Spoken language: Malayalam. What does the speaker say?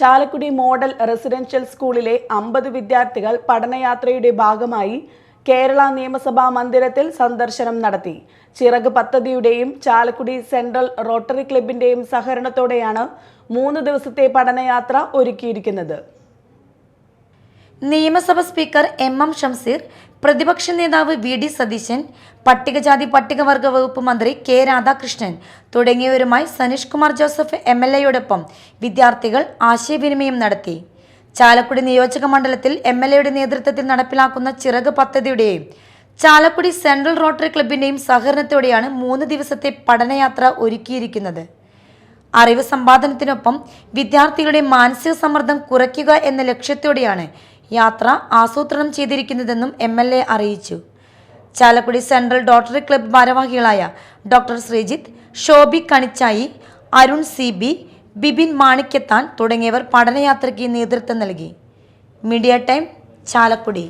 ചാലക്കുടി മോഡൽ റെസിഡൻഷ്യൽ സ്കൂളിലെ അമ്പത് വിദ്യാർത്ഥികൾ പഠനയാത്രയുടെ ഭാഗമായി കേരള നിയമസഭാ മന്ദിരത്തിൽ സന്ദർശനം നടത്തി. ചിറക് പദ്ധതിയുടെയും ചാലക്കുടി സെൻട്രൽ റോട്ടറി ക്ലബിന്റെയും സഹകരണത്തോടെയാണ് മൂന്ന് ദിവസത്തെ പഠനയാത്ര ഒരുക്കിയിരിക്കുന്നത്. നിയമസഭ സ്പീക്കർ എം എം ഷംസീർ പ്രതിപക്ഷ നേതാവ് വി ഡി സതീശൻ പട്ടികജാതി പട്ടികവർഗ വകുപ്പ് മന്ത്രി കെ രാധാകൃഷ്ണൻ തുടങ്ങിയവരുമായി Saneesh Kumar Joseph M L എയോടൊപ്പം വിദ്യാർത്ഥികൾ ആശയവിനിമയം നടത്തി. ചാലക്കുടി നിയോജക മണ്ഡലത്തിൽ എം എൽ എയുടെ നേതൃത്വത്തിൽ നടപ്പിലാക്കുന്ന ചിറക് പദ്ധതിയുടെയും ചാലക്കുടി സെൻട്രൽ റോട്ടറി ക്ലബിന്റെയും സഹകരണത്തോടെയാണ് മൂന്ന് ദിവസത്തെ പഠനയാത്ര ഒരുക്കിയിരിക്കുന്നത്. അറിവ് സമ്പാദനത്തിനൊപ്പം വിദ്യാർത്ഥികളുടെ മാനസിക സമ്മർദ്ദം കുറയ്ക്കുക എന്ന ലക്ഷ്യത്തോടെയാണ് യാത്ര ആസൂത്രണം ചെയ്തിരിക്കുന്നതെന്നും എം എൽ എ അറിയിച്ചു. ചാലക്കുടി സെൻട്രൽ ഡോട്ടറി ക്ലബ്ബ് ഭാരവാഹികളായ doctor Sreejith Shobi Kanichai Arun C B Bibin Manikyathan തുടങ്ങിയവർ പഠനയാത്രയ്ക്ക് നേതൃത്വം നൽകി. Media time Chalakudy.